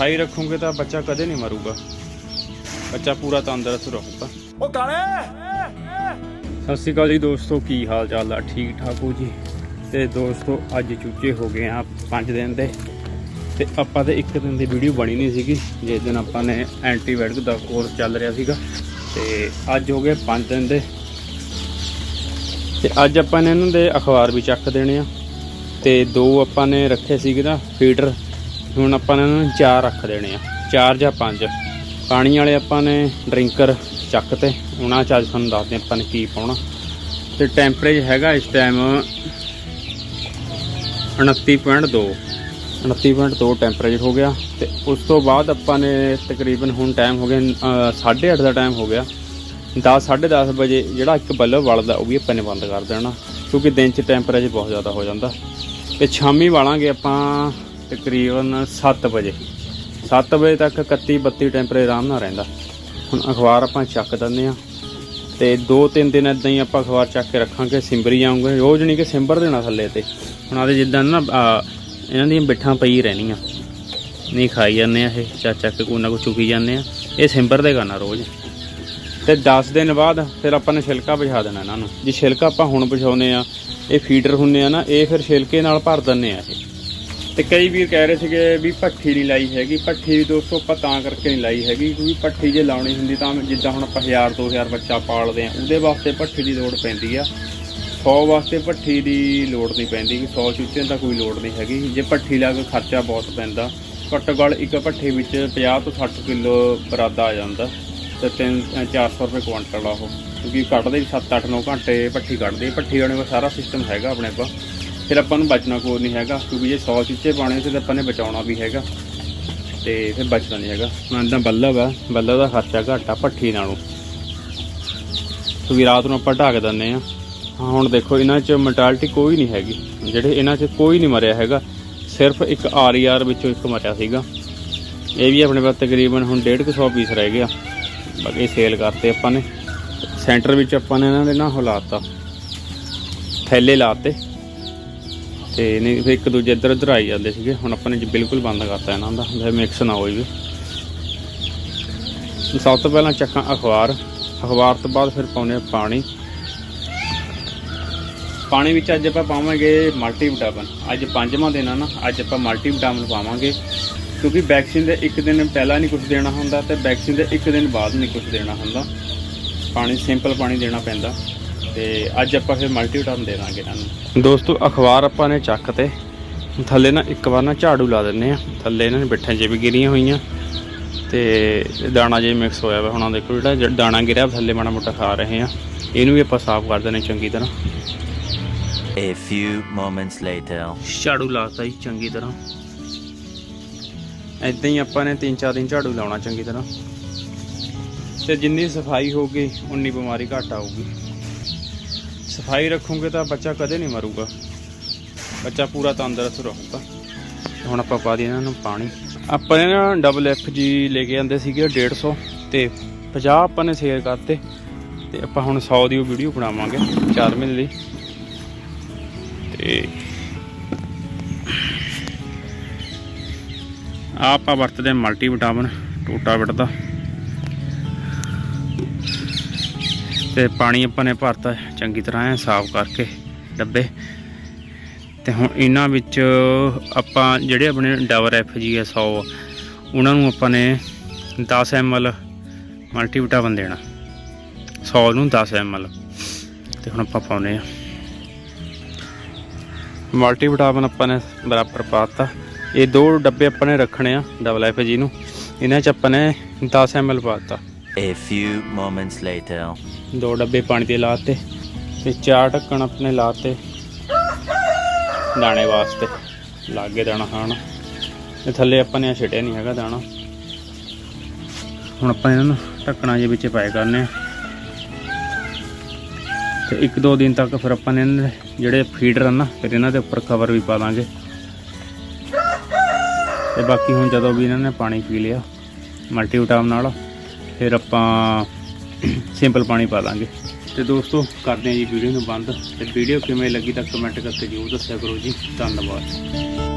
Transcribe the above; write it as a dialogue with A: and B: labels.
A: ਸਫ਼ਾਈ ਰੱਖੋਗੇ ਤਾਂ ਬੱਚਾ ਕਦੇ ਨਹੀਂ ਮਰੂਗਾ। ਬੱਚਾ ਪੂਰਾ ਤੰਦਰੁਸਤ ਰਹੂਗਾ।
B: ਉਹ ਕਾਲੇ!
A: ਸਤਿ ਸ਼੍ਰੀ ਅਕਾਲ ਜੀ ਦੋਸਤੋ ਕੀ ਹਾਲ ਚਾਲ ਆ? ਠੀਕ ਠਾਕ ਹੋ ਜੀ? ਤੇ ਦੋਸਤੋ ਅੱਜ ਚੁੱਕੇ ਹੋ ਗਏ ਆ 5 ਦਿਨ ਦੇ। ਤੇ ਆਪਾਂ ਤੇ ਇੱਕ ਦਿਨ ਦੀ ਵੀਡੀਓ ਬਣੀ ਨਹੀਂ ਸੀਗੀ। ਜਿਸ ਦਿਨ ਆਪਾਂ ਨੇ ਐਂਟੀਬਾਇਓਟਿਕ ਦਾ ਕੋਰਸ ਚੱਲ ਰਿਹਾ ਸੀਗਾ। ਤੇ ਅੱਜ ਹੋ ਗਏ 5 ਦਿਨ ਦੇ। ਤੇ ਅੱਜ ਆਪਾਂ ਨੇ ਇਹਨਾਂ ਦੇ ਅਖਬਾਰ ਵੀ ਚੱਕ ਦੇਣੇ ਆ। ਤੇ ਦੋ ਆਪਾਂ ਨੇ ਰੱਖੇ ਸੀਗੇ ਨਾ ਫੀਡਰ। ਹੁਣ ਆਪਾਂ ਨੇ ਇਹਨਾਂ ਨੂੰ ਚਾਰ ਰੱਖ ਦੇਣੇ ਆ। ਚਾਰ ਜਾਂ ਪੰਜ। ਪਾਣੀ ਵਾਲੇ ਆਪਾਂ ਨੇ ਡਰਿੰਕਰ ਚੱਕ ਤੇ ਉਹਨਾਂ ਚ ਅੱਜ ਤੁਹਾਨੂੰ ਦੱਸਦੇ ਆਪਾਂ ਨੇ ਕੀ ਪਾਉਣਾ। ਤੇ ਟੈਂਪਰੇਚਰ ਹੈਗਾ ਇਸ ਟਾਈਮ 29.2 29.2 ਟੈਂਪਰੇਚਰ ਹੋ ਗਿਆ। ਤੇ ਉਸ ਤੋਂ ਬਾਅਦ ਆਪਾਂ ਨੇ ਤਕਰੀਬਨ ਹੁਣ ਟਾਈਮ ਹੋ ਗਿਆ 8:30 ਦਾ ਟਾਈਮ ਹੋ ਗਿਆ। 10 10:30 ਵਜੇ ਜਿਹੜਾ ਇੱਕ ਬੱਲਬ ਵਲਦਾ, ਉਹ ਵੀ ਆਪਾਂ ਨੇ ਬੰਦ ਕਰ ਦੇਣਾ। ਕਿਉਂਕਿ ਦਿਨ 'ਚ ਟੈਂਪਰੇਚਰ ਬਹੁਤ ਜ਼ਿਆਦਾ ਹੋ ਜਾਂਦਾ। ਤੇ ਸ਼ਾਮੀ ਵਾਲਾਂਗੇ ਆਪਾਂ ਤਕਰੀਬਨ 7 ਵਜੇ। 7 ਵਜੇ ਤੱਕ 31 32 ਟੈਂਪਰੇਚਰ ਆਰਾਮ ਨਾਲ ਰਹਿੰਦਾ। ਹੁਣ ਅਖਬਾਰ ਆਪਾਂ ਚੱਕ ਦਿੰਦੇ ਆ ਤੇ 2-3 ਦਿਨ ਇਦਾਂ ਹੀ ਆਪਾਂ ਅਖਬਾਰ ਚੱਕ ਕੇ ਰੱਖਾਂਗੇ, ਸਿੰਬਰੀ ਜਾਊਂਗੇ। ਰੋਜ਼ ਨਹੀਂ ਕਿ ਸਿੰਬਰ ਦੇਣਾ ਥੱਲੇ ਤੇ। ਹੁਣ ਆਦੇ ਜਿੱਦਾਂ ਨਾ ਇਹਨਾਂ ਦੀਆਂ ਬਿੱਠਾਂ ਪਈ ਰਹਿਣੀਆਂ। ਨਹੀਂ ਖਾਈ ਜਾਂਦੇ ਆ ਇਹ ਚੱਕ ਚੱਕ ਕੇ ਕੋਈ ਨਾ ਕੋਈ ਚੁਕੀ ਜਾਂਦੇ ਆ। ਇਹ ਸਿੰਬਰ ਦੇ ਕਰਨਾ ਰੋਜ਼। ਤੇ 10 ਦਿਨ ਬਾਅਦ ਫਿਰ ਆਪਾਂ ਨੇ ਛਿਲਕਾ ਵਿਛਾ ਦੇਣਾ ਇਹਨਾਂ ਨੂੰ। ਜੇ ਛਿਲਕਾ ਆਪਾਂ ਹੁਣ ਵਿਛਾਉਨੇ ਆ ਇਹ ਫੀਡਰ ਹੁੰਨੇ ਆ ਨਾ, ਇਹ ਫਿਰ ਛਿਲਕੇ ਨਾਲ ਭਰ ਦਿੰਨੇ ਆ ਇਹ। ਤੇ ਕਈ ਵੀਰ ਕਹਿ ਰਹੇ ਸੀਗੇ ਵੀ ਭੱਠੀ ਨਹੀਂ ਲਾਈ ਹੈਗੀ, ਭੱਠੀ ਵੀ ਦੋਸਤੋ ਆਪਾਂ ਤਾਂ ਕਰਕੇ ਨਹੀਂ ਲਾਈ ਹੈਗੀ, ਕਿਉਂਕਿ ਭੱਠੀ ਜੇ ਲਾਉਣੀ ਹੁੰਦੀ ਤਾਂ ਜਿੱਦਾਂ ਹੁਣ ਆਪਾਂ 1000 2000 ਬੱਚਾ ਪਾਲਦੇ ਆ ਉਹਦੇ ਵਾਸਤੇ ਭੱਠੀ ਦੀ ਲੋੜ ਪੈਂਦੀ ਆ। 100 ਵਾਸਤੇ ਭੱਠੀ ਦੀ ਲੋੜ ਨਹੀਂ ਪੈਂਦੀ, ਕਿ 100 ਚੂਚਿਆਂ ਦਾ ਕੋਈ ਲੋੜ ਨਹੀਂ ਹੈਗੀ। ਜੇ ਭੱਠੀ ਲਾ ਕੇ ਖਰਚਾ ਬਹੁਤ ਪੈਂਦਾ, ਘੱਟੋ ਘੱਟ ਇੱਕ ਭੱਠੀ ਵਿੱਚ 50 ਤੋਂ 60 ਕਿਲੋ ਬਰਾਦਾ ਆ ਜਾਂਦਾ, ਤੇ 3 400 ਰੁਪਏ ਕੁਆਂਟਲ ਆ ਉਹ। ਕਿਉਂਕਿ ਕੱਢਦੇ ਵੀ 7 8 9 ਘੰਟੇ ਭੱਠੀ ਕੱਢਦੇ, ਭੱਠੀ ਵਾਲੇ ਕੋਲ ਸਾਰਾ ਸਿਸਟਮ ਹੈਗਾ ਆਪਣੇ ਕੋਲ। ਫਿਰ ਆਪਾਂ ਨੂੰ ਬਚਣਾ ਕੋਈ ਨਹੀਂ ਹੈਗਾ, ਕਿਉਂਕਿ ਜੇ 100 ਚੀਚੇ ਪਾਣੇ ਤੇ ਆਪਾਂ ਨੇ ਬਚਾਉਣਾ ਵੀ ਹੈਗਾ। ਤੇ ਫਿਰ ਬਚਣਾ ਨਹੀਂ ਹੈਗਾ। ਹੁਣ ਤਾਂ ਬੱਲਬ ਆ, ਬੱਲਬ ਦਾ ਖਰਚਾ ਘੱਟ ਆ ਭੱਠੀ ਨਾਲੋਂ। ਕਿਉਂਕਿ ਰਾਤ ਨੂੰ ਆਪਾਂ ਢੱਕ ਦਿੰਦੇ ਆ। ਹਾਂ, ਹੁਣ ਦੇਖੋ, ਇਹਨਾਂ 'ਚ ਮੋਰਟੈਲਿਟੀ ਕੋਈ ਨਹੀਂ ਹੈਗੀ। ਜਿਹੜੇ ਇਹਨਾਂ 'ਚ ਕੋਈ ਨਹੀਂ ਮਰਿਆ ਹੈਗਾ। ਸਿਰਫ ਇੱਕ ਆਰ ਵਿੱਚੋਂ ਇੱਕ ਮਰਿਆ ਸੀਗਾ। ਇਹ ਵੀ ਆਪਣੇ ਪਾਸ ਤਕਰੀਬਨ ਹੁਣ 150 ਪੀਸ ਰਹਿ ਗਿਆ। ਬਾਕੀ ਸੇਲ ਕਰਤੇ ਆਪਾਂ ਨੇ। ਸੈਂਟਰ ਵਿੱਚ ਆਪਾਂ ਨੇ ਇਹਨਾਂ ਦੇ ਨਾ ਹਲਾਤਾ ਥੈਲੇ ਲਾਤੇ ਤੇ ਨਹੀਂ, ਫਿਰ ਇੱਕ ਦੂਜੇ ਇੱਧਰ ਉੱਧਰ ਆਈ ਜਾਂਦੇ ਸੀਗੇ। ਹੁਣ ਆਪਾਂ ਨੇ ਜੀ ਬਿਲਕੁਲ ਬੰਦ ਕਰਤਾ ਇਹਨਾਂ ਦਾ, ਫਿਰ ਮਿਕਸ ਨਾ ਹੋਈ ਵੀ। ਸਭ ਤੋਂ ਪਹਿਲਾਂ ਚੱਕਾਂ ਅਖਬਾਰ। ਅਖਬਾਰ ਤੋਂ ਬਾਅਦ ਫਿਰ ਪਾਉਨੇ ਆ ਪਾਣੀ। ਪਾਣੀ ਵਿੱਚ ਅੱਜ ਆਪਾਂ ਪਾਵਾਂਗੇ ਮਲਟੀ ਵਿਟਾਮਿਨ ਅੱਜ ਪੰਜਵਾਂ ਦਿਨ ਆ ਨਾ, ਅੱਜ ਆਪਾਂ ਮਲਟੀ ਵਿਟਾਮਿਨ ਪਾਵਾਂਗੇ। ਕਿਉਂਕਿ ਵੈਕਸੀਨ ਦੇ ਇੱਕ ਦਿਨ ਪਹਿਲਾਂ ਨਹੀਂ ਕੁਝ ਦੇਣਾ ਹੁੰਦਾ ਤੇ ਵੈਕਸੀਨ ਦੇ ਇੱਕ ਦਿਨ ਬਾਅਦ ਨਹੀਂ ਕੁਝ ਦੇਣਾ ਹੁੰਦਾ। ਪਾਣੀ ਸਿੰਪਲ ਪਾਣੀ ਦੇਣਾ ਪੈਂਦਾ। ਤੇ ਅੱਜ ਆਪਾਂ ਫਿਰ ਮਲਟੀ ਵਿਟਾਮਿਨ ਦੇ ਦਾਂਗੇ ਇਹਨਾਂ ਨੂੰ। ਦੋਸਤੋ ਅਖਬਾਰ ਆਪਾਂ ਨੇ ਚੱਕ ਤੇ ਥੱਲੇ ਨਾ ਇੱਕ ਵਾਰ ਨਾ ਝਾੜੂ ਲਾ ਦਿੰਨੇ ਆ। ਥੱਲੇ ਇਹਨਾਂ ਨੇ ਬਿੱਠਾਂ 'ਚ ਵੀ ਗਿਰੀਆਂ ਹੋਈਆਂ। ਤੇ ਦਾਣਾ ਜੇ ਮਿਕਸ ਹੋਇਆ ਵਾ ਹੁਣ ਦੇਖੋ ਜਿਹੜਾ ਜਿਹੜਾ ਦਾਣਾ ਗਿਰਿਆ ਥੱਲੇ ਮਾੜਾ ਮੋਟਾ ਖਾ ਰਹੇ ਆ। ਇਹਨੂੰ ਵੀ ਆਪਾਂ ਸਾਫ਼ ਕਰ ਦਿੰਨੇ ਚੰਗੀ ਤਰ੍ਹਾਂ।
C: A few moments later.
A: ਝਾੜੂ ਲਾਤਾ ਜੀ ਚੰਗੀ ਤਰ੍ਹਾਂ। ਐਦਾਂ ਹੀ ਆਪਾਂ ਨੇ 3-4 ਦਿਨ ਝਾੜੂ ਲਾਉਣਾ ਚੰਗੀ ਤਰ੍ਹਾਂ। ਤੇ ਜਿੰਨੀ ਸਫ਼ਾਈ ਹੋਊਗੀ ਉਨੀ ਬਿਮਾਰੀ ਘੱਟ ਆਊਗੀ। ਸਫ਼ਾਈ ਰੱਖੋਗੇ ਤਾਂ ਬੱਚਾ ਕਦੇ ਨਹੀਂ ਮਰੂਗਾ। ਬੱਚਾ ਪੂਰਾ ਤੰਦਰੁਸਤ ਰਹੂਗਾ। ਹੁਣ ਆਪਾਂ ਪਾ ਦਈਏ ਇਹਨਾਂ ਨੂੰ ਪਾਣੀ। ਆਪਾਂ ਨੇ ਨਾ ਡਬਲ ਐਫ ਜੀ ਲੈ ਕੇ ਆਂਦੇ ਸੀਗੇ 150 ਤੇ 50 ਆਪਾਂ ਨੇ ਸੇਲ ਕਰਤੇ। ਤੇ ਆਪਾਂ ਹੁਣ 100 ਦੀ ਵੀਡੀਓ ਬਣਾਵਾਂਗੇ 4 ਮਹੀਨੇ ਲਈ। ਤੇ ਆਪਾਂ ਵਰਤਦੇ ਮਲਟੀ ਵਿਟਾਮਿਨ ਟੋਟਾ ਵਿਟ ਦਾ ਤੇ ਪਾਣੀ ਆਪਾਂ ਨੇ ਭਰਤਾ, ਚੰਗੀ ਤਰ੍ਹਾਂ ਐ ਸਾਫ਼ ਕਰਕੇ ਡੱਬੇ। ਤੇ ਹੁਣ ਇਹਨਾਂ ਵਿੱਚ ਆਪਾਂ ਜਿਹੜੇ ਆਪਣੇ ਡਬਲ ਐਫ ਜੀ ਐ 100 ਉਹਨਾਂ ਨੂੰ ਆਪਾਂ ਨੇ 10 ml ਮਲਟੀ ਵਿਟਾਮਿਨ ਦੇਣਾ। 100 ਨੂੰ 10 ml ਤੇ ਹੁਣ ਆਪਾਂ ਪਾਉਨੇ ਆ ਮਲਟੀ ਵਿਟਾਮਿਨ ਆਪਾਂ ਨੇ ਬਰਾਬਰ ਪਾਤਾ। ਇਹ ਦੋ ਡੱਬੇ ਆਪਾਂ ਨੇ ਰੱਖਣੇ ਆ ਡਬਲ ਐਫ ਜੀ ਨੂੰ। ਇਹਨਾਂ ਚ ਆਪਾਂ ਨੇ 10 ml ਪਾਤਾ।
C: A few moments later.
A: ਦੋ ਡੱਬੇ ਪਾਣੀ ਦੇ ਲਾਤੇ ਤੇ ਚਾਰ ਢੱਕਣ ਆਪਣੇ ਲਾਤੇ ਦਾਣੇ ਵਾਸਤੇ। ਲਾਗੇ ਦਾਣਾ ਖਾਣ। ਤੇ ਥੱਲੇ ਆਪਾਂ ਨੇ ਛੱਡਿਆ ਨਹੀਂ ਹੈਗਾ ਦਾਣਾ। ਹੁਣ ਆਪਾਂ ਇਹਨਾਂ ਨੂੰ ਢੱਕਣਾ ਜੇ ਵਿੱਚ ਪਾਏ ਕਰਨੇ ਆ। ਤੇ ਇੱਕ ਦੋ ਦਿਨ ਤੱਕ ਫਿਰ ਆਪਾਂ ਨੇ ਇਹਨਾਂ ਦੇ ਜਿਹੜੇ ਫੀਡਰ ਹਨ ਨਾ, ਫਿਰ ਇਹਨਾਂ ਦੇ ਉੱਪਰ ਕਵਰ ਵੀ ਪਾ ਦਾਂਗੇ। ਤੇ ਬਾਕੀ ਹੁਣ ਜਦੋਂ ਵੀ ਇਹਨਾਂ ਨੇ ਪਾਣੀ ਪੀ ਲਿਆ ਮਲਟੀ ਵਿਟਾਮਿਨ ਨਾਲ। ਫਿਰ ਆਪਾਂ ਸਿੰਪਲ ਪਾਣੀ ਪਾ ਦਾਂਗੇ। ਤੇ ਦੋਸਤੋ, ਕਰਦੇ ਹਾਂ ਜੀ ਵੀਡੀਓ ਨੂੰ ਬੰਦ। ਤੇ ਵੀਡੀਓ ਕਿਵੇਂ ਲੱਗੀ ਤਾਂ ਕਮੈਂਟ ਕਰਕੇ ਜ਼ਰੂਰ ਦੱਸਿਆ ਕਰੋ ਜੀ। ਧੰਨਵਾਦ।